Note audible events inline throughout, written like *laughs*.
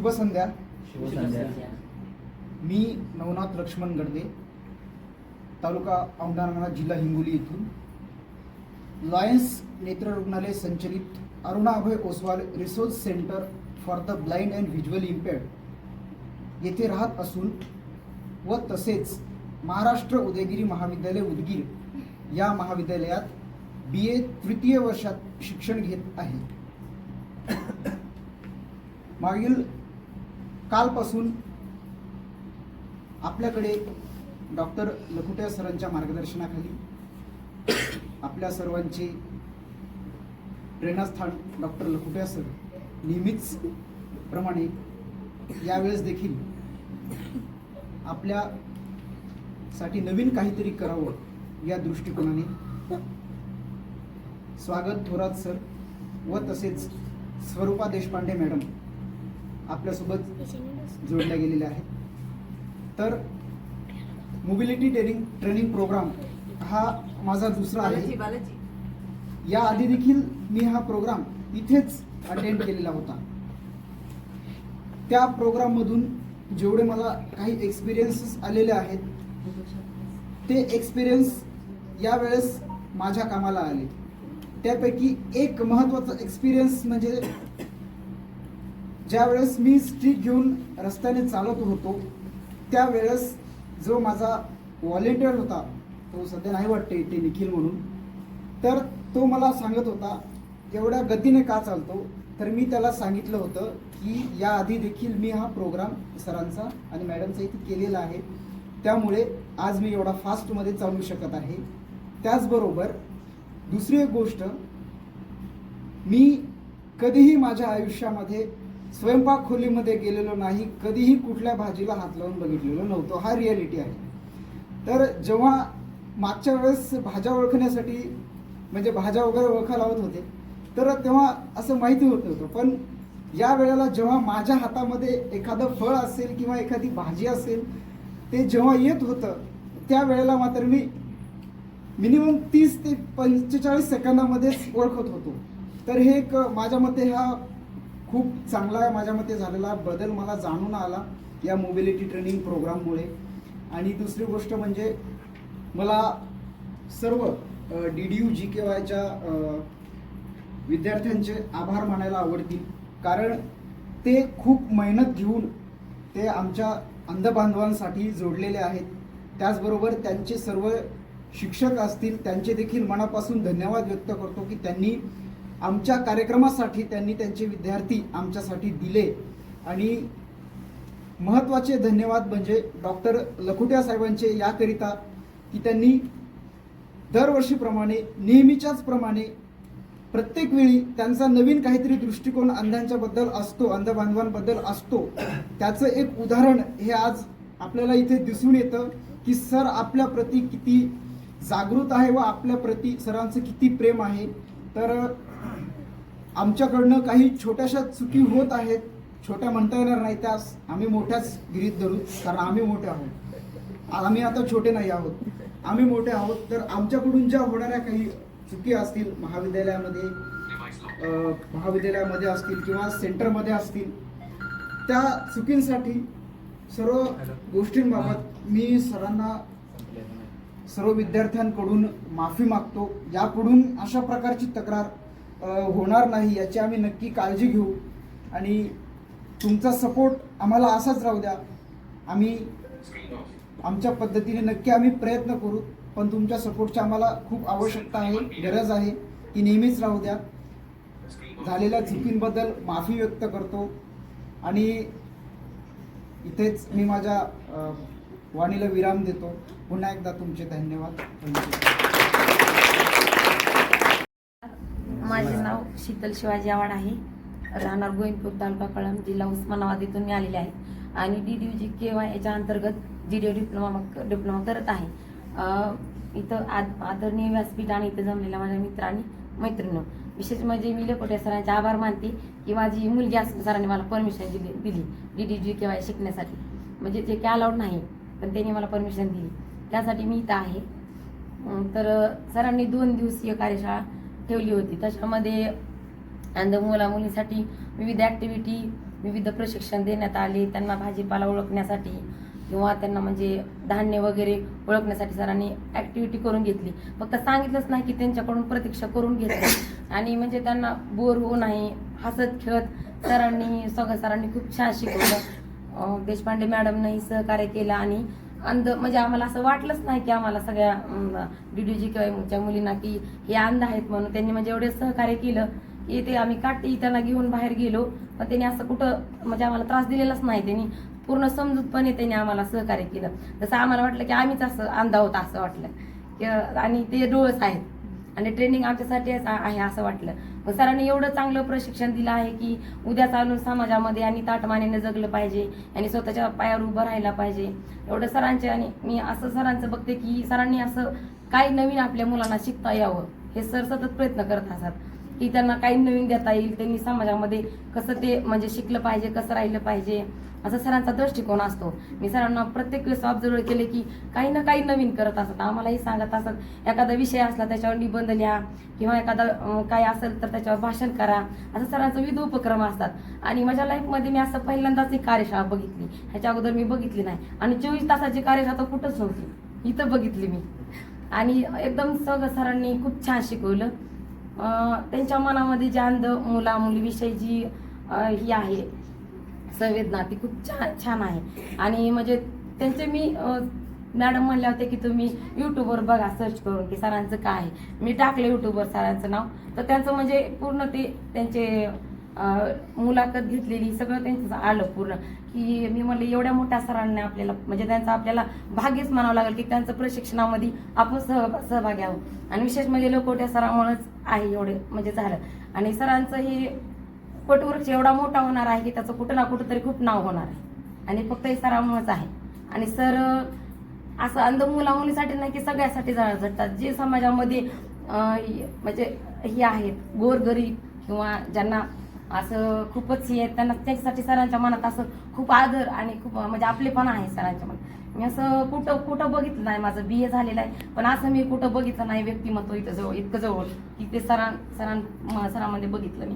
शुभ संध्या. शुभ संध्या. मी नवनाथ लक्ष्मण गडदे तालुका औंढानागरा जिल्हा हिंगोली येथून लॉयन्स नेत्र रुग्णालय संचलित Aruna Abhay Oswal resource centre for the blind and visually impaired येथे राहत असून व तसेच महाराष्ट्र उदयगिरी महाविद्यालय उदगीर या महाविद्यालयात बी ए तृतीय वर्षात शिक्षण घेत आहे. मागील कालपासून आपल्याकडे डॉक्टर लखुट्या सरांच्या मार्गदर्शनाखाली आपल्या सर्वांचे प्रेरणास्थान डॉक्टर लखुट्या सर नेहमीच प्रमाणे यावेळेस देखील आपल्यासाठी नवीन काहीतरी करावं या दृष्टिकोनाने स्वागत थोरात सर व तसेच स्वरूपा देशपांडे मॅडम आपल्यासोबत जोडल्या गेलेल्या आहेत. तर मोबिलिटी ट्रेनिंग ट्रेनिंग प्रोग्राम हा माझा दुसरा आहे. या आधी देखील मी हा प्रोग्राम इथेच अटेंड केलेला होता. त्या प्रोग्राम मधून जेवढे मला काही एक्सपिरियन्सेस आलेले आहेत ते एक्सपिरियन्स यावेळेस माझ्या कामाला आले. त्यापैकी एक महत्त्वाचा एक्सपिरियन्स म्हणजे ज्यावेळेस मी स्टिक घेऊन रस्त्याने चालत होतो त्यावेळेस जो माझा व्हॉलेंटियर होता तो सध्या नाही वाटते इथे निखिल म्हणून तर तो मला सांगत होता एवढ्या गतीने का चालतो? तर मी त्याला सांगितलं होतं की याआधी देखील मी हा प्रोग्राम सरांचा आणि मॅडमचा इथे केलेला आहे. त्यामुळे आज मी एवढा फास्टमध्ये चालू शकत आहे. त्याचबरोबर दुसरी एक गोष्ट मी कधीही माझ्या आयुष्यामध्ये स्वयंपाक खोलीमध्ये गेलेलो नाही कधीही कुठल्या भाजीला हात लावून बघितलेलो नव्हतो. हा रियालिटी आहे. तर जेव्हा मागच्या वेळेस भाज्या ओळखण्यासाठी म्हणजे भाज्या वगैरे ओळखा लावत होते तर तेव्हा असं माहिती होत नव्हतं. पण या वेळेला जेव्हा माझ्या हातामध्ये एखादं फळ असेल किंवा एखादी भाजी असेल ते जेव्हा येत होतं त्या वेळेला मात्र मी मिनिमम तीस ते पंचेचाळीस सेकंदामध्येच ओळखत होतो. तर हे एक माझ्या मते हा खूप चांगला माझ्या मते झालेला बदल मला जाणून आला या मोबिलिटी ट्रेनिंग प्रोग्राममुळे आणि दुसरी गोष्ट म्हणजे मला सर्व D D U G K वायच्या विद्यार्थ्यांचे आभार मानायला आवडतील. कारण ते खूप मेहनत घेऊन ते आमच्या अंधबांधवांसाठी जोडलेले आहेत. त्याचबरोबर त्यांचे सर्व शिक्षक असतील त्यांचे देखील मनापासून धन्यवाद व्यक्त करतो की त्यांनी आमच्या कार्यक्रमासाठी त्यांनी त्यांचे विद्यार्थी आमच्यासाठी दिले. आणि महत्त्वाचे धन्यवाद म्हणजे डॉक्टर लखुट्या साहेबांचे याकरिता की त्यांनी दरवर्षीप्रमाणे नेहमीच्याच प्रमाणे प्रत्येक वेळी त्यांचा नवीन काहीतरी दृष्टिकोन अंधांच्याबद्दल असतो अंधबांधवांबद्दल असतो. त्याचं एक उदाहरण हे आज आपल्याला इथे दिसून येतं की सर आपल्या प्रती किती जागृत आहे व आपल्या प्रती सरांचं किती प्रेम आहे. तर आमच्याकडनं काही छोट्याशा चुकी होत आहेत छोट्या म्हणता येणार नाही त्यास. आम्ही मोठ्याच गिरीत धरू कारण आम्ही मोठे आहोत. आम्ही आता छोटे नाही आहोत. आम्ही मोठे आहोत तर आमच्याकडून ज्या होणाऱ्या काही चुकी असतील महाविद्यालयामध्ये महाविद्यालयामध्ये असतील किंवा सेंटरमध्ये असतील त्या चुकींसाठी सर्व गोष्टींबाबत मी सरांना सर्व विद्यार्थ्यांकडून माफी मागतो. यापुढून अशा प्रकारची तक्रार होणार नाही याची आम्ही नक्की काळजी घेऊ. आणि तुमचा सपोर्ट आम्हाला असाच राहू द्या. आम्ही आमच्या पद्धतीने नक्की आम्ही प्रयत्न करू पण तुमच्या सपोर्टची आम्हाला खूप आवश्यकता आहे गरज आहे ती नेहमीच राहू द्या. झालेल्या चुकींबद्दल माफी व्यक्त करतो. आणि इथेच मी माझ्या वाणीला विराम देतो. पुन्हा एकदा तुमचे धन्यवाद थँक्यू माझे नाव शीतल शिवाजी आव्हाड आहे. राहणार गोविंदपूर तालुका कळम जिल्हा उस्मानाबाद इथून मी आलेले आहे. आणि D D U G K Y याच्या अंतर्गत G D O diploma diploma करत आहे. इथं आद आदरणीय व्यासपीठ आणि इथं जमलेल्या माझ्या मित्र आणि मैत्रिणी विशेष म्हणजे मी लेकोटे सरांचे आभार मानते की माझी मुलगी असून सरांनी मला परमिशन दिली दिली D D G K Y शिकण्यासाठी. म्हणजे जे काय अलाउड नाही पण त्यांनी मला परमिशन दिली. त्यासाठी मी इथं आहे. तर सरांनी दोन दिवसीय कार्यशाळा ठेवली होती. त्याच्यामध्ये अंध मुला मुलीसाठी विविध ॲक्टिव्हिटी विविध प्रशिक्षण देण्यात आले. त्यांना भाजीपाला ओळखण्यासाठी किंवा त्यांना म्हणजे धान्य वगैरे ओळखण्यासाठी सरांनी ॲक्टिव्हिटी करून घेतली. फक्त सांगितलंच नाही की त्यांच्याकडून प्रतीक्षा करून घेतली. आणि म्हणजे त्यांना बोर होऊ नाही हसत खेळत सरांनी सगळं सरांनी खूप छान शिकवलं. देशपांडे मॅडमनंही सहकार्य केलं आणि अंध म्हणजे आम्हाला असं वाटलंच नाही की आम्हाला सगळ्या डीडीजी किंवा मुलींना की हे अंध आहेत म्हणून त्यांनी म्हणजे एवढे सहकार्य केलं की ते आम्ही काठी त्यांना घेऊन बाहेर गेलो. पण त्यांनी असं कुठं म्हणजे आम्हाला त्रास दिलेलाच नाही त्यांनी. पूर्ण समजूतपणे त्यांनी आम्हाला सहकार्य केलं. जसं आम्हाला वाटलं की आम्हीच असं अंधा होता असं वाटलं. की आणि ते डोळस आहेत. आणि ट्रेनिंग आमच्यासाठी आहे असं वाटलं. मग सरांनी एवढं चांगलं प्रशिक्षण दिलं आहे की उद्या चालून समाजामध्ये आणि ताटमानेनं जगलं पाहिजे आणि स्वतःच्या पायावर उभं राहायला पाहिजे. एवढं सरांचे आणि मी असं सरांचं बघते की सरांनी असं काही नवीन आपल्या मुलांना शिकता यावं. हे सर सतत प्रयत्न करत असतात. की त्यांना काही नवीन देता येईल त्यांनी समाजामध्ये कसं ते म्हणजे शिकलं पाहिजे कसं राहिलं पाहिजे असा सरांचा दृष्टिकोन असतो. मी सरांना प्रत्येक वेळेस ऑब्झर्व केले की काही ना काही नवीन करत असतात. आम्हालाही सांगत असत एखादा विषय असला त्याच्यावर निबंध लिहा किंवा एखादा काय असेल तर त्याच्यावर भाषण करा. असं सरांचं विविध उपक्रम असतात. आणि माझ्या लाईफमध्ये मी असं पहिल्यांदाच एक कार्यशाळा बघितली. ह्याच्या अगोदर मी बघितली नाही. आणि चोवीस तासाची कार्यशाळा तर कुठंच नव्हती. इथं बघितली मी. आणि एकदम सगळं सरांनी खूप छान शिकवलं. त्यांच्या मनामध्ये जी अंध मुला मुलीविषयी जी ही आहे. संवेदना ती खूप छान छान आहे. आणि म्हणजे त्यांचे मी मॅडम म्हणल्या होते की तुम्ही युट्यूबवर बघा सर्च करून की सरांचं काय आहे. मी टाकलं युट्यूबवर सरांचं नाव. तर त्यांचं म्हणजे पूर्ण ते त्यांचे मुलाखत घेतलेली सगळं त्यांचं आलं पूर्ण. की मी म्हणले एवढ्या मोठ्या सरांनी आपल्याला म्हणजे त्यांचा आपल्याला भाग्यच म्हणावं लागेल की त्यांचं प्रशिक्षणामध्ये आपण सह सहभागी आहोत. आणि विशेष म्हणजे लोकोट्या सरामुळेच आहे एवढे म्हणजे झालं. आणि सरांचं हे पटवृक्ष एवढा मोठा होणार आहे की त्याचं कुठं ना कुठं तरी खूप नाव होणार आहे. आणि फक्त हे सरामुळेच आहे. आणि सर असं अंध मुला मुलीसाठी नाही की सगळ्यासाठी झा- झटतात जे समाजामध्ये म्हणजे हे आहेत गोरगरीब किंवा ज्यांना असं खूपच हे त्यांना त्याच्यासाठी सरांच्या मनात असं खूप आदर आणि खूप म्हणजे आपलेपणा आहे सरांच्या मनात. मी असं कुठं कुठं बघितलं नाही माझं बी ए झालेलं आहे पण असं मी कुठं बघितलं नाही व्यक्तिमत्व इथं जवळ इतकं जवळ की ते सरां सरां म- सरांमध्ये बघितलं मी.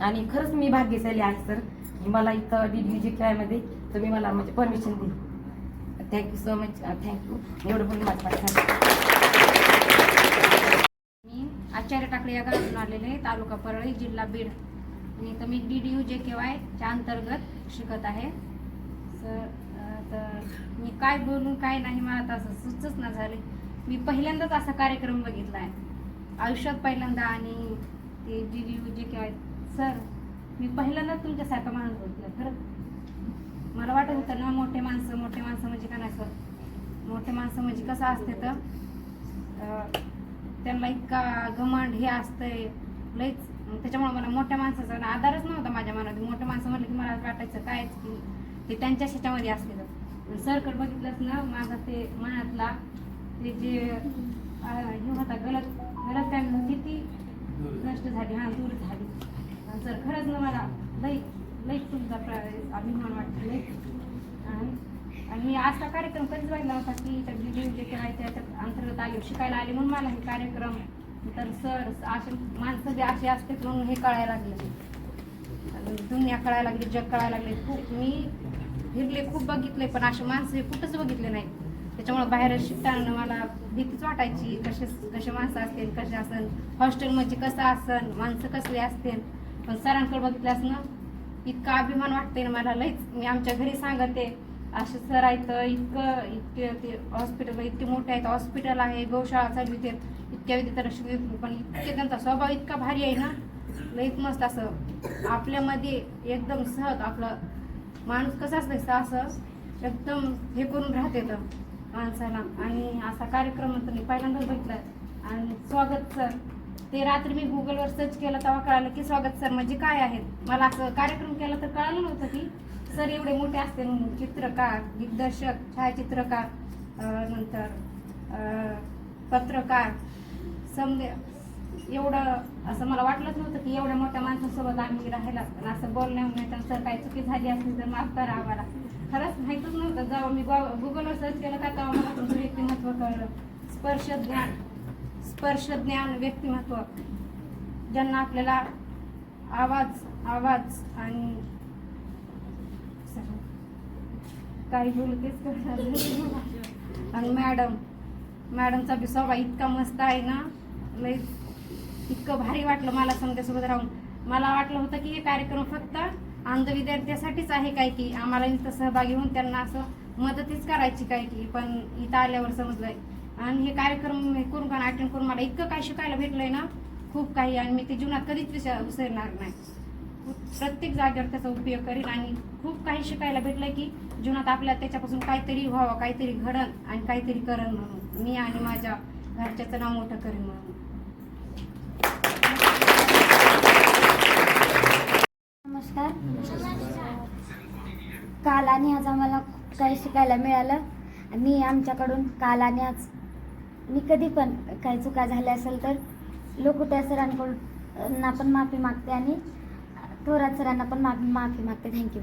आणि खरंच मी भाग्यशाली आहे सर. की मला इथं डी डी जी खेळामध्ये तुम्ही मला म्हणजे परमिशन दिली. थँक्यू सो मच थँक्यू एवढं बोलून माझ्या थँक्यू मी आचार्य टाकळे या गावातून आलेले आहे तालुका परळी जिल्हा बीड. आणि इथं मी डी डी यू जे के वायच्या अंतर्गत शिकत आहे. सर तर मी काय बोलून काय नाही मला तर असं सुचच ना झाले. मी पहिल्यांदाच असा कार्यक्रम बघितला आहे. आयुष्यात पहिल्यांदा आणि ते डी डी यू जे के वाय सर मी पहिल्यांदाच तुमच्यासारखा माणूस बघितला खरं. मला वाटत होतं ना मोठे माणसं मोठे माणसं म्हणजे का नाही सर? मोठे माणसं म्हणजे कसं असते तर त्यांना इतका घमंड हे असतंय. लईच त्याच्यामुळे मला मोठ्या माणसाचा आधारच नव्हता माझ्या मनात. मोठ्या माणसं म्हणलं की मला वाटायचं कायच की ते त्यांच्या ह्याच्यामध्ये असलेलं. सरकट बघितलंच ना माझा ते मनातला ते जे हे होता गलत गलत काय होती ती नष्ट झाली हा दूर झाली. सर खरंच ना मला लई लई तुमचा प्र- अभिमान वाटतो लई. आणि आणि मी असा कार्यक्रम कधीच बघितला होता की त्या व्हिडिओ जे करायचे त्याच्यात अंतर्गत आले शिकायला आले म्हणून मला हे कार्यक्रम तर सर असे माणसं बी असे असते म्हणून हे कळायला लागले. आणि दुनिया कळायला लागली जग कळायला लागले. खूप मी फिरले खूप बघितले पण असे माणसं हे कुठंच बघितले नाही. त्याच्यामुळे बाहेर शिकताना मला भीतीच वाटायची कसे कसे माणसं असतील कसे असन हॉस्टेलमध्ये कसं असन माणसं कसले असतील. पण सरांकडे बघितल्यास ना इतका अभिमान वाटते ना मला लईच. मी आमच्या घरी सांगते असे सर आहेत इतकं इतके ते हॉस्पिटल इतके मोठे आहेत हॉस्पिटल आहे गौशाळा चालवित इतक्या विधी तर पण इतके त्यांचा स्वभाव इतका भारी आहे ना लईत मस्त असं आपल्यामध्ये एकदम सहज आपलं माणूस कसं असतं असं एकदम हे करून राहते तर माणसाला. आणि असा कार्यक्रम तर मी पहिल्यांदाच बघितला आणि स्वागत सर ते रात्री मी गुगलवर सर्च केलं तेव्हा कळालं की स्वागत सर म्हणजे काय आहेत? मला असं कार्यक्रम केला तर कळालं नव्हतं की सर एवढे मोठे असते म्हणून. चित्रकार दिग्दर्शक छायाचित्रकार नंतर पत्रकार समजे. एवढं असं मला वाटलंच नव्हतं की एवढ्या मोठ्या माणसासोबत आम्ही राहायला पण असं बोलण्यामुळे तर काही चुकी झाली असली तर माफ करा आम्हाला. खरंच माहीतच नव्हतं जेव्हा मी गुगलवर सर्च केलं का तेव्हा मला तुमचं व्यक्तिमत्व कळलं. स्पर्श ज्ञान स्पर्श ज्ञान व्यक्तिमत्व. ज्यांना आपल्याला आवाज आवाज आणि काही बोलतेच करणार आणि मॅडम मॅडमचा बी स्वभाव इतका मस्त आहे ना. लई इतकं भारी वाटलं मला समजासोबत राहून. मला वाटलं होतं की हे कार्यक्रम फक्त अंध विद्यार्थ्यासाठीच आहे काय की आम्हाला इथं सहभागी होऊन त्यांना असं मदतीच करायची काय की पण इथं आल्यावर समजलंय. आणि हे कार्यक्रम करून का अटेंड करून मला इतकं काय शिकायला भेटलंय ना खूप काही आणि मी ते जीवनात कधीच विसर विसरणार नाही. प्रत्येक जागेवर त्याचा उपयोग करीन आणि खूप काही शिकायला भेटलंय की जीवनात आपल्याला त्याच्यापासून काहीतरी व्हावं काहीतरी घडन आणि काहीतरी करण म्हणून. मी आणि माझ्या घरच्याचं नाव मोठं करेन म्हणून. नमस्कार. काल आणि आज आम्हाला खूप काही शिकायला मिळालं. आणि आमच्याकडून काल आणि आज मी कधी पण काही चुका झाल्या असेल तर लोकुट्या सरांकडून ना पण माफी मागते आणि थोरात सरांना पण माफी माफी मागते. थँक्यू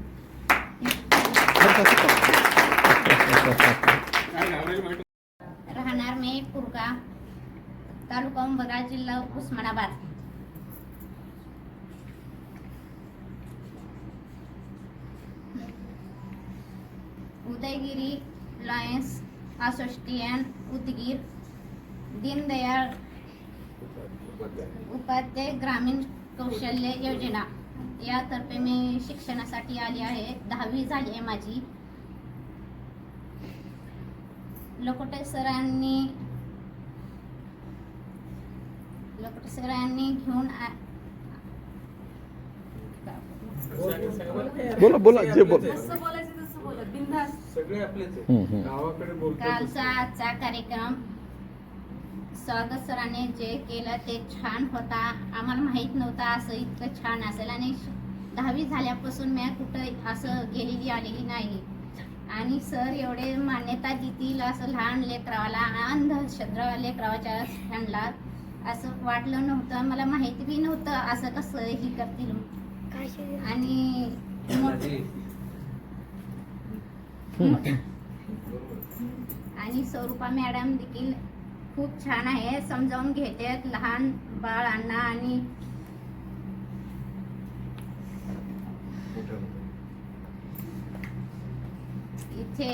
राहणार मी कुरका तालुका उंबरा जिल्हा उस्मानाबाद. उदयगिरी लायन्स असोसिएशन उदगीर दीनदयाळ उपाध्याय ग्रामीण कौशल्य योजना. यातर्फे मी शिक्षणासाठी आली आहे. दहावी झाली आहे माझी. लकोटे सरांनी लकोटे सरांनी घेऊन बोला बोला जे बोल. सगळे आपलेच आहे. गावाकडे कालचा आजचा कार्यक्रम स्वागत सरांनी जे केलं ते छान होता. आम्हाला माहीत नव्हतं असं इतकं छान असेल. आणि दहावी झाल्यापासून मी कुठं असं गेलेली आलेली नाही. आणि सर एवढे मान्यता देतील असं लहान लेकरावाला अंधश्रद्ध लेकरावाच्या ह्यांना असं वाटलं नव्हतं. मला माहिती बी नव्हतं असं कसं ही करतील. आणि आणि स्वरूपा मॅडम देखील खूप छान आहे. समजावून घेते लहान बाळांना आणि इथे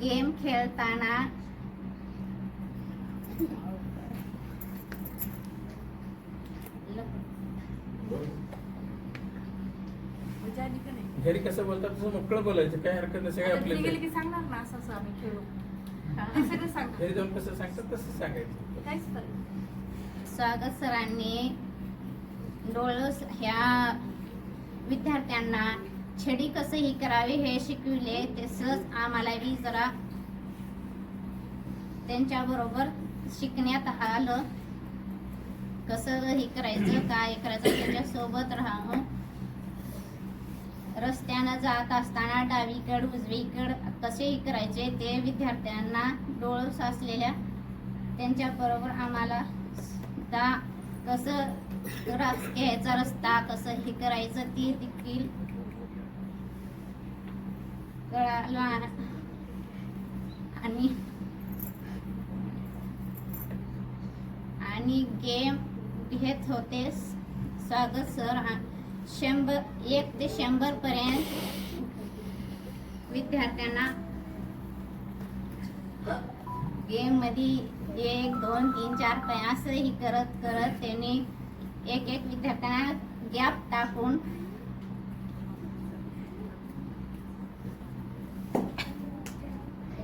गेम खेळताना घरी कसं बोलतात तसं मोकळं बोलायचं काय हरकत नाही सगळे आपले गेले की सांगणार ना असं असं आम्ही खेळू. ते सगळं सांगणार घरी जाऊन कसं सांगतात तसं सांगायचं. काहीच फरक नाही. स्वागत सरांनी. डोळस ह्या विद्यार्थ्यांना छडी कसं ही करावे हे शिकविले तसंच आम्हाला बी जरा त्यांच्या बरोबर शिकण्यात आलं. कसं हे करायचं काय करायचं त्यांच्यासोबत राहून रस्त्यानं जात असताना डावीकड उजवीकड कसेही करायचे ते विद्यार्थ्यांना डोळ असलेल्या त्यांच्याबरोबर आम्हाला दा कसं घ्यायचा रस्ता कसं हे करायचं ते देखील कळालं आणि आणि गेम घेत होते स्वागत सर शंभर एक ते शंभर पर्यंत विद्यार्थ्यांना गेममध्ये एक दोन तीन चार पाच असंही करत करत त्यांनी एक एक विद्यार्थ्यांना गॅप टाकून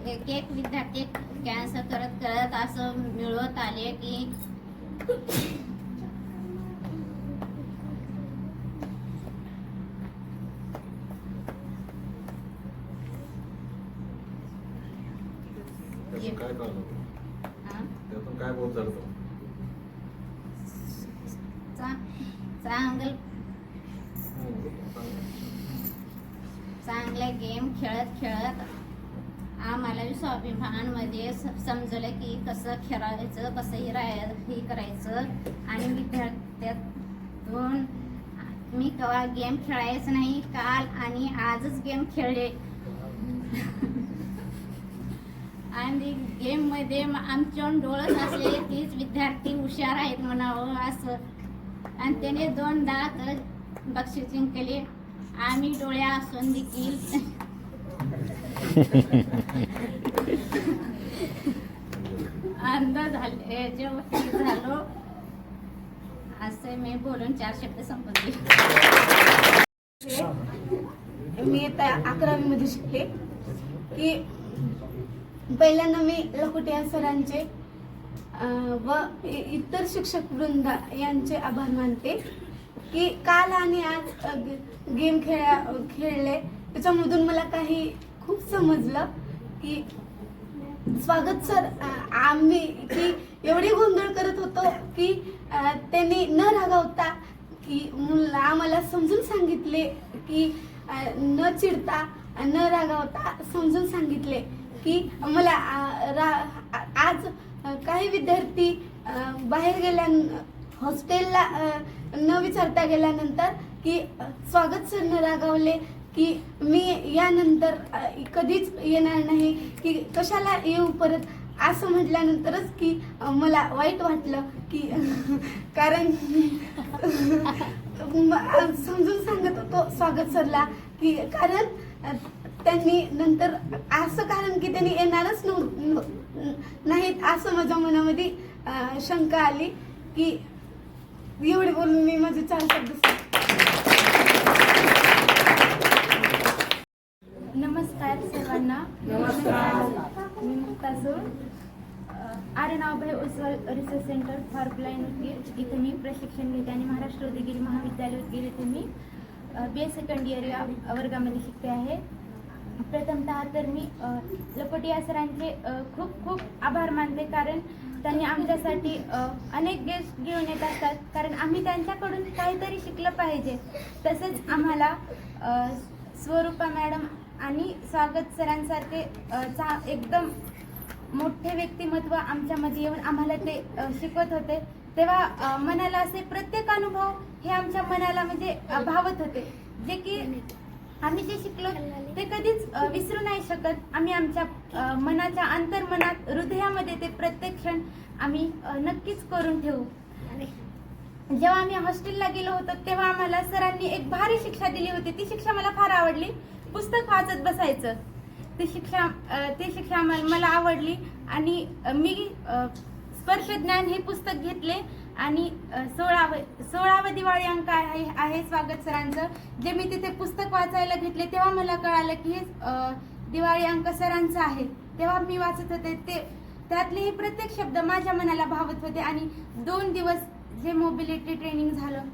एक एक विद्यार्थी कॅन्सल करत करत असं मिळवत आले की त्यातून काय कळलं हा, त्यातून काय बोध झालं चा- चांगलं चांगले गेम खेळत खेळत आम्हाला बी स्वाभिमानमध्ये स- समजलं की कसं खेळायचं कसं हे राहाय हे करायचं. आणि विद्यार्थ्यातून मी कवा गेम खेळायचं नाही काल आणि आजच गेम खेळले. *laughs* आणि गेममध्ये आमच्या डोळस असले तीच विद्यार्थी हुशार आहेत म्हणावं असं. आणि त्याने दोन दात बक्षीस जिंकले आम्ही डोळ्या असून देखील. *laughs* अंध झाले याच्यावरती झालो असे मी बोलून चार शब्द संपवले मी आता अकरावीमध्ये शिकले. की पहिल्यांदा मी लखोटिया सरांचे व इतर शिक्षक वृंद यांचे आभार मानते. की काल आणि आज गेम खेळा खेळले. त्याच्यामधून मला काही खूप समजलं की स्वागत सर आम्ही की एवढी गोंधळ करत होतो की त्यांनी न रागावता की आम्हाला समजून सांगितले की न चिडता न रागावता समजून सांगितले की मला रा- आज काही विद्यार्थी बाहेर गेल्या हॉस्टेलला न विचारता गेल्यानंतर की स्वागत सर न रागावले की मी यानंतर कधीच येणार नाही की कशाला येऊ परत? असं म्हटल्यानंतरच की मला वाईट वाटलं की *laughs* कारण *laughs* समजून सांगत होतो स्वागत सरला की कारण त्यांनी नंतर असं कारण की त्यांनी येणारच नव्ह- न- नाहीत असं माझ्या मनामध्ये शंका आली की एवढे बोलून मी माझे चार शब्द नमस्कार सर्वांना. मी मुक्तासूर आरेनावभाई Ujjwal research centre for blind Udgir इथे मी प्रशिक्षण घेते आणि महाराष्ट्र उदगीर महाविद्यालय उदगीर इथे मी. बी एस सेकंड इयर या वर्गामध्ये शिकते आहे. प्रथमतः तर मी लपटिया सरांचे खूप खूप आभार मानते कारण त्यांनी आमच्यासाठी अनेक गेस्ट घेऊन येत असतात. कारण आम्ही त्यांच्याकडून काहीतरी शिकलं पाहिजे. तसेच आम्हाला स्वरूपा मॅडम आणि स्वागत सरांसारखे चा एकदम मोठे व्यक्तिमत्व आमच्यामध्ये येऊन आम्हाला ते शिकवत होते. तेव्हा मनाला असे प्रत्येक अनुभव हे आमच्या मनाला म्हणजे भावत होते. जे की आम्ही जे शिकलो ते कधीच विसरू नाही शकत. आम्ही आमच्या मनाच्या अंतर्मनात हृदयामध्ये ते प्रत्येक क्षण आम्ही नक्कीच करून ठेवू. जेव्हा आम्ही हॉस्टेलला गेलो होतो तेव्हा आम्हाला सरांनी एक भारी शिक्षा दिली होती. ती शिक्षा मला फार आवडली. पुस्तक वाचत बसायचं. ते शिक्षा ते ती शिक्षा मला आवडली आणि मी स्पर्श ज्ञान हे पुस्तक घेतले आणि अ, सोळावं सोळावं दिवाळी अंक आहे आहे स्वागत सरांचं. जे मी तिथे पुस्तक वाचायला घेतले तेव्हा मला कळालं की हे दिवाळी अंक सरांचं आहे. तेव्हा मी वाचत होते. ते त्यातले हे प्रत्येक शब्द माझ्या मनाला भावत होते आणि दोन दिवस जे मोबिलिटी ट्रेनिंग झालं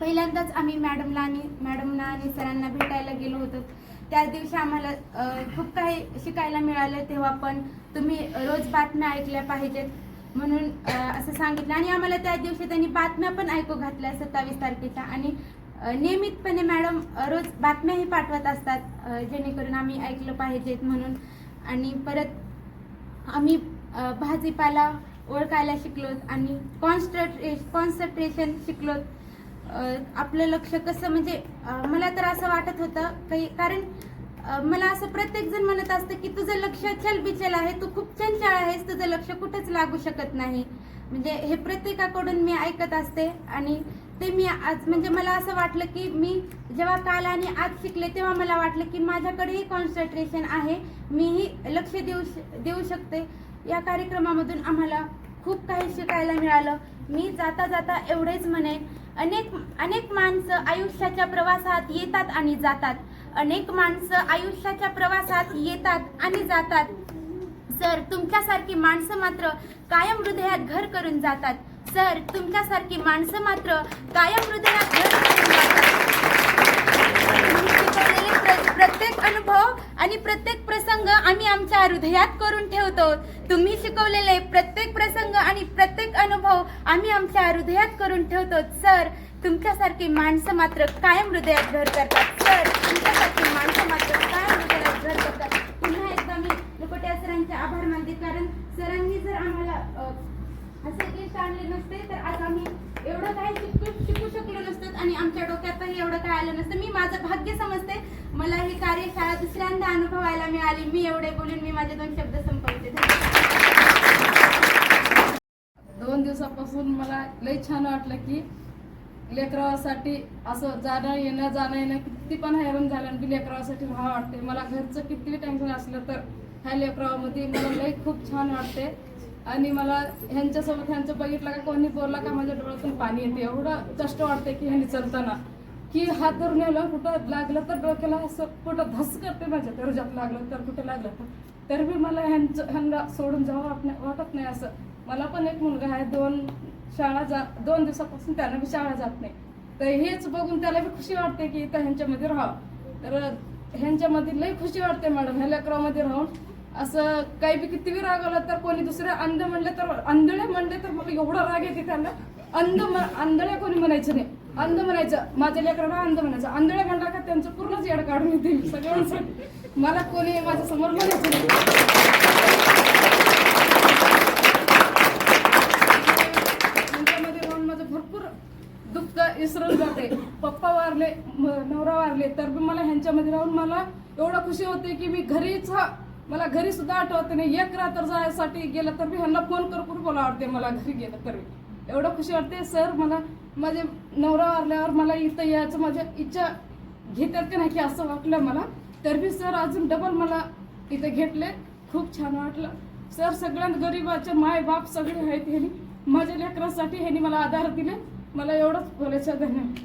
पहिल्यांदाच आम्ही मॅडमला आणि मॅडमना आणि सरांना भेटायला गेलो होतो. त्याच दिवशी आम्हाला खूप काही शिकायला मिळालं. तेव्हा पण तुम्ही रोज बातम्या ऐकल्या पाहिजेत म्हणून असं सांगितलं. आणि आम्हाला त्या दिवशी त्यांनी बातम्या पण ऐकू घातल्या सत्तावीस तारखेच्या. आणि नियमितपणे मॅडम रोज बातम्याही पाठवत असतात जेणेकरून आम्ही ऐकलं पाहिजेत म्हणून. आणि परत आम्ही भाजीपाला ओळखायला शिकलोत आणि कॉन्सन्ट्रे कॉन्सन्ट्रेशन शिकलो आपलं लक्ष कसं म्हणजे मला तर असं वाटत होतं काही कारण मला असं प्रत्येक जण म्हणत असतं की तुझं लक्ष चलबिचल आहे तू खूप चंचल आहेस तुझं लक्ष कुठंच लागू शकत नाही. म्हणजे हे प्रत्येकाकडून मी ऐकत असते आणि ते मी आज म्हणजे मला असं वाटलं की मी जेव्हा काल आणि आज शिकले तेव्हा मला वाटलं की माझ्याकडेही कॉन्सन्ट्रेशन आहे मीही लक्ष देऊ श- देऊ शकते. या कार्यक्रमामधून आम्हाला खूप काही शिकायला मिळालं. मी जाता जाता एवढेच म्हणेन अनेक अनेक माणसं आयुष्याच्या प्रवासात येतात आणि जातात. अनेक माणसं आयुष्याच्या प्रवासात येतात आणि जातात. सर तुमच्यासारखी माणसं मात्र कायम हृदयात घर करून जातात. सर तुमच्यासारखी माणसं मात्र कायम हृदयात घर करून जातात. प्रत्येक अनुभव आणि प्रत्येक प्रसंग आम्ही आमच्या हृदयात करून ठेवतो. तुम्ही शिकवलेले प्रत्येक प्रसंग आणि प्रत्येक अनुभव आम्ही आमच्या हृदयात करून ठेवतो. सर तुमच्यासारखी माणसं मात्र कायम हृदयात घर करतात. सर तुमच्यासारखी माणसं मात्र कायम हृदयात घर करतात. पुन्हा एकदा मी लुपट्या सरांचे आभार मानते. कारण सरांनी जर आम्हाला असे गिफ्ट आणले नसते तर आज आम्ही एवढं काही शिकू शिकू शकलो नसतं आणि आमच्या डोक्यातही एवढं काय आलं नसतं. मी माझं भाग्य समजते. मला ही कार्यशाळा दुसऱ्यांदा अनुभवायला मिळाली. मी एवढे बोलून मी माझे दोन शब्द संपवते. दोन दिवसापासून मला लई छान वाटलं की लेकरासाठी असं जाणं येणं जाणं येणं किती पण हैराण झालं आणि लेकरासाठी राहा वाटते मला घरचं किती टेन्शन असलं तर ह्या लेकरामध्ये मला लई खूप छान वाटते आणि मला ह्यांच्यासोबत ह्यांचं बघितलं का कोणी बोलला का माझ्या डोळ्यातून पाणी येते. एवढं कष्ट वाटते की ह्यांनी चलताना. की हात धरून नेलं कुठं लागलं तर डोक्याला असं कुठं धस करते माझ्या दर्जात लागलं तर कुठं लागलं तर. बी मला ह्यांचं ह्यांना सोडून जावं वाटत नाही असं. मला पण एक मुलगा आहे दोन शाळा जा दोन दिवसापासून त्याला बी शाळा जात नाही. तर हेच बघून त्याला बी खुशी वाटते की इथं ह्यांच्यामध्ये राहावं. तर ह्यांच्यामध्ये लई खुशी वाटते मॅडम ह्या लेकरामध्ये राहून. असं काही बी किती बी राग आला तर कोणी दुसरे अंध म्हणले तर आंधळे म्हणले तर मला एवढा राग येते त्यांना अंध म- कोणी म्हणायचं नाही. अंध म्हणायचं माझ्या लेकरांना अंध म्हणायचं. आंधळे म्हणला का त्यांचं पूर्णच येड काढून येते सगळ्यांसाठी मला कोणी माझ्यासमोर म्हणायचं नाही. त्यांच्यामध्ये राहून माझं भरपूर दुःख इसरून जाते. पप्पा वारले नवरा वारले तर मला ह्यांच्यामध्ये राहून मला एवढं खुशी होते की मी घरीच हा- मला घरी सुद्धा आठवत नाही. एक रात्र जायसाठी गेलं तर मी ह्यांना फोन करून बोला वाटते मला घरी गेलं तर एवढं खुशी वाटते सर मला माझे नवरा वारल्यावर मला इथं यायचं माझ्या इच्छा घेतात का नाही की असं वाटलं मला. तर बी सर अजून डबल मला इथं घेतले. खूप छान वाटलं. सर सगळ्यात गरीबाचे माय बाप सगळे आहेत ह्यांनी. माझ्या लेकरासाठी ह्यांनी मला आधार दिले. मला एवढंच बोलायचं धन्यवाद.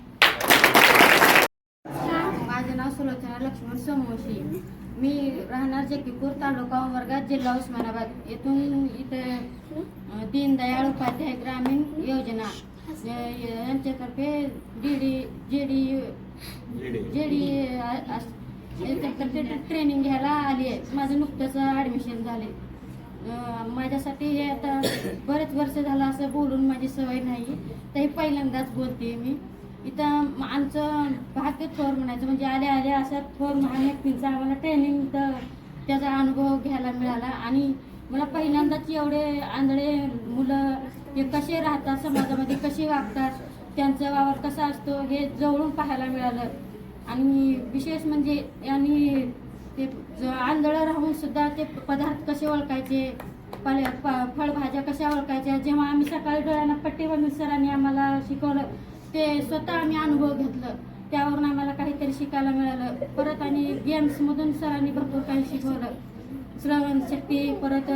माझं नाव सुलोचना लक्ष्मण समोशी मी राहणार जकीपूर तालुका उमरगा जिल्हा उस्मानाबाद. येथून इथे दीनदयाळ उपाध्याय ग्रामीण योजना. यांच्यातर्फे D D J D J D याच्यातर्फे training घ्यायला आली आहे. माझं नुकतंच ॲडमिशन झाले माझ्यासाठी हे आता बरेच वर्ष झालं असं बोलून माझी सवय नाही. तर हे पहिल्यांदाच बोलते मी. इथं आमचं भाग्य थोर म्हणायचं म्हणजे आले आले अशा थोर महान व्यक्तींचा आम्हाला ट्रेनिंग त्याचा अनुभव घ्यायला मिळाला. आणि मला पहिल्यांदाच एवढे आंधळे मुलं हे कसे राहतात समाजामध्ये कसे वागतात त्यांचा वावर कसा असतो हे जवळून पाहायला मिळालं. आणि विशेष म्हणजे यांनी ते ज- आंधळं राहून सुद्धा ते पदार्थ कसे ओळखायचे फळ फ- फळभाज्या कशा ओळखायच्या जेव्हा आम्ही सकाळी डोळ्यांना पट्टी बनवून सरांनी आम्हाला शिकवलं ते स्वतः आम्ही अनुभव घेतलं. त्यावरून आम्हाला काहीतरी शिकायला मिळालं. परत आणि गेम्समधून सरांनी भरपूर काही शिकवलं. श्रवणशक्ती परत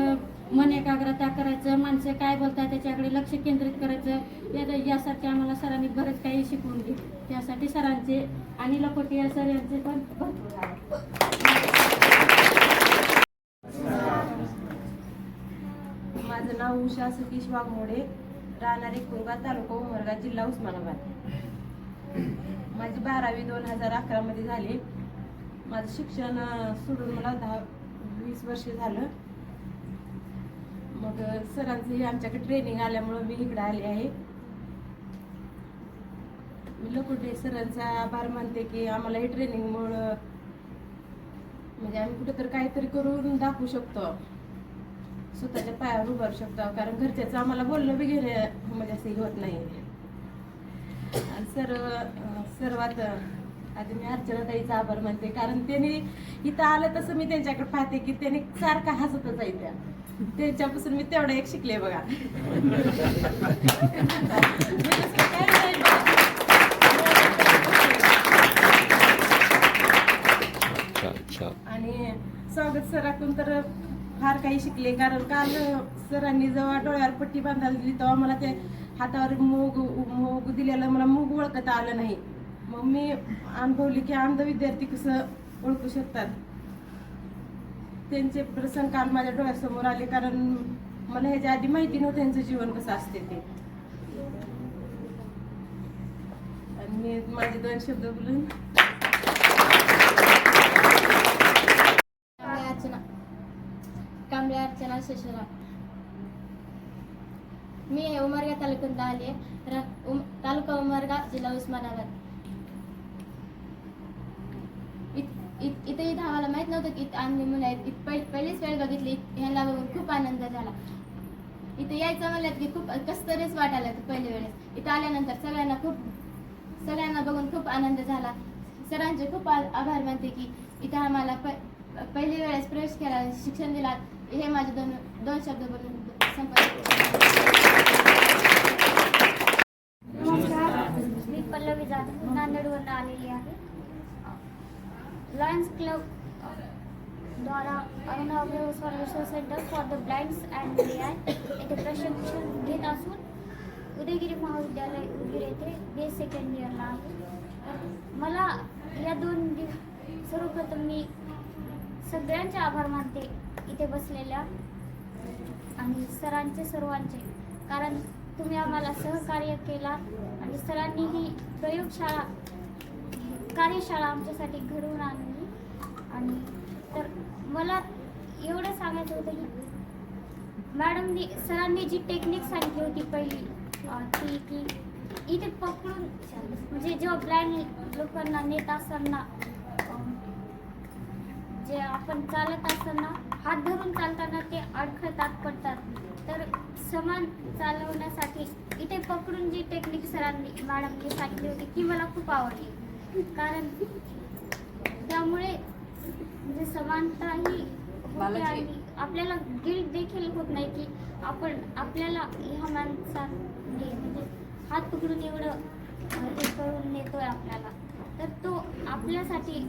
मन एकाग्रता करायचं माणसं काय बोलतात त्याच्याकडे लक्ष केंद्रित करायचं या यासाठी आम्हाला सरांनी बरंच काही शिकवून दिले. त्यासाठी सरांचे आणि लकोटिया सर यांचे पण भरपूर माझं नाव उषा सतीश वाघमोडे. राहणारे कुंगा तालुका उमरगा जिल्हा उस्मानाबाद. माझी बारावी दोन हजार अकरामध्ये झाली. माझं शिक्षण सोडून मला दहा वीस वर्ष झालं. मग अं, आमच्याकडे ट्रेनिंग आल्यामुळं मी इकडे आले आहे. मी लकुटे सरांचा आभार मानते की आम्हाला हे ट्रेनिंगमुळं म्हणजे आम्ही कुठं तर काहीतरी करून दाखवू शकतो. स्वतःच्या पायावर उभारू शकतो कारण घरच्याचं आम्हाला बोलणं बी घेणे म्हणजे असं होत नाही. आणि सर्व सर्वात आधी मी अर्चनाताईचा आभार मानते कारण त्यांनी इथं आलं तसं मी त्यांच्याकडे पाहते की त्यांनी सारखा हसतच आहे त्या. त्यांच्यापासून मी तेवढं एक शिकले बघा. आणि स्वागत सराकडून तर फार काही शिकले. कारण काल सरांनी जेव्हा डोळ्यावर पट्टी बांधायला दिली तेव्हा मला ते हातावर मोग मोग दिलेलं मला मूग ओळखता आलं नाही. मग मी अनुभवली की अंध विद्यार्थी कसं ओळखू शकतात. त्यांचे प्रसंग काल माझ्या डोळ्यासमोर आले कारण मला ह्याच्या आधी माहिती नव्हतं त्यांचं जीवन कसं असते ते. आणि मी माझे दोन शब्द बोलून अर्चना शशरा मी उमरगा तालुक्यात आली आहे उम- तालुका उमरगा जिल्हा उस्मानाबाद. इत- इत- इथे इथं आम्हाला माहीत नव्हतं की आम्ही मुलं आहेत. पहिलीच वेळ बघितली. ह्याला बघून खूप आनंद झाला. इथे यायचं म्हणलं की खूप कसतरीच वाटायला लागलं पहिल्या वेळेस. इथं आल्यानंतर सगळ्यांना खूप सगळ्यांना बघून खूप आनंद झाला. सरांचे खूप आभार मानते की इथं आम्हाला प- पहिली वेळेस प्रवेश केला शिक्षण दिला. हे माझे दोन दोन शब्द बोलून संपर्क नमस्कार. मी पल्लवी जाधव नांदेडवरून आलेली आहे. लॉयन्स क्लब द्वारा Arunabh services centre for the blinds and eye येथे प्रशिक्षण घेत असून उदयगिरी महाविद्यालय उदगीर येथे बी सेकंड इयरला आहे. मला या दोन दिवस सर्वप्रथम मी सगळ्यांचे आभार मानते. इथे बसलेल्या आणि सरांचे सर्वांचे. कारण तुम्ही आम्हाला सहकार्य केला आणि सरांनी ही प्रयोगशाळा कार्यशाळा आमच्यासाठी घडवून आणली. आणि तर मला एवढं सांगायचं होतं की मॅडमनी सरांनी जी टेक्निक सांगितली होती पहिली ती की इथे पकडून म्हणजे जेव्हा ब्लाइंड लोकांना नेत असताना जे आपण चालत असताना हात धरून चालताना ते अडखळतात पडतात. तर समान चालवण्यासाठी इथे पकडून जी टेक्निक सरांनी मॅडमने सांगितली होती ती मला खूप आवडली. कारण त्यामुळे म्हणजे समानताही होते बालाजी. आणि आपल्याला गिल्ट देखील होत नाही की आपण आपल्याला ह्या माणसाने म्हणजे हात पकडून एवढं हे करून नेतोय आपल्याला. तर तो आपल्यासाठी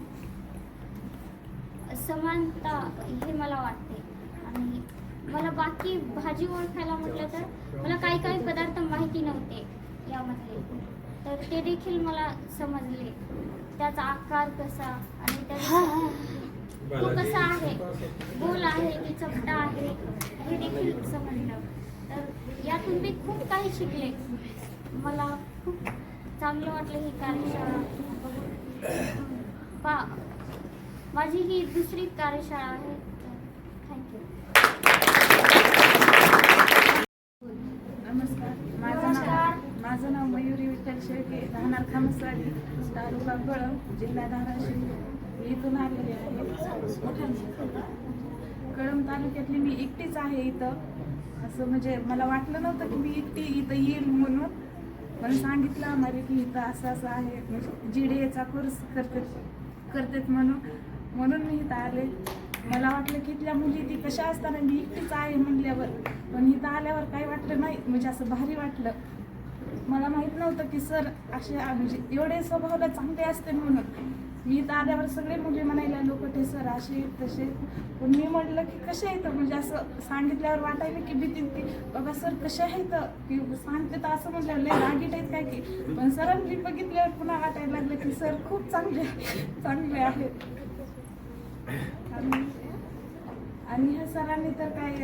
समानता हे मला वाटते. आणि मला बाकी भाजी ओळखायला म्हटलं तर मला काही काही पदार्थ माहिती नव्हते यामधले तर ते देखील मला समजले. त्याचा आकार कसा आणि त्याचा तो कसा आहे? गोल आहे की चपटा आहे? हे देखील समजलं. तर यातून मी खूप काही शिकले. मला खूप चांगलं वाटलं ही कार्यशाळा बघून. पा माझी ही दुसरी कार्यशाळा आहे. थँक्यू नमस्कार. माझं नाव माझं नाव मयुरी विठ्ठल शेळके राहणार खामसवाडी तालुका कळम जिल्हा धाराशिव. मी इथून आलेले आहे. कळम तालुक्यातली मी एकटीच आहे इथं. असं म्हणजे मला वाटलं नव्हतं की मी एकटी इथं येईल म्हणून. मला सांगितलं आम्हाला की इथं असं असं आहे. म्हणजे जी डी एचा कोर्स करते करतेत म्हणून. म्हणून मी इथं आले. मला वाटलं की इथल्या मुली ती कशा असताना मी एकटीच आहे म्हणल्यावर. पण इथं आल्यावर काही वाटलं नाही. म्हणजे असं भारी वाटलं. मला माहीत नव्हतं की सर असे म्हणजे एवढे स्वभावाला चांगले असते म्हणून. मी इथं आल्यावर सगळे मुली म्हणायला लोक ते सर असे तसे. पण मी म्हटलं की कसे आहेत? म्हणजे असं सांगितल्यावर वाटायला की भीती की बाबा सर कसे आहेत? की सांगते तर असं म्हटल्यावर लय रागीट आहेत काय की. पण सरांनी बघितल्यावर पुन्हा वाटायला लागलं की सर खूप चांगले चांगले आहेत. आणि ह्या सरांनी तर काय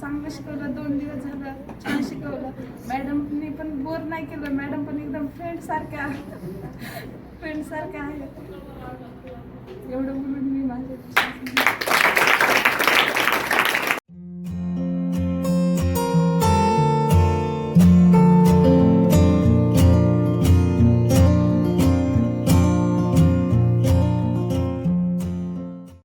चांगलं शिकवलं दोन दिवस झालं छान शिकवलं. मॅडमनी पण बोर नाही केलं मॅडम पण एकदम फ्रेंड सारख्या फ्रेंड सारख्या आहेत. एवढं बोलून मी माझ्या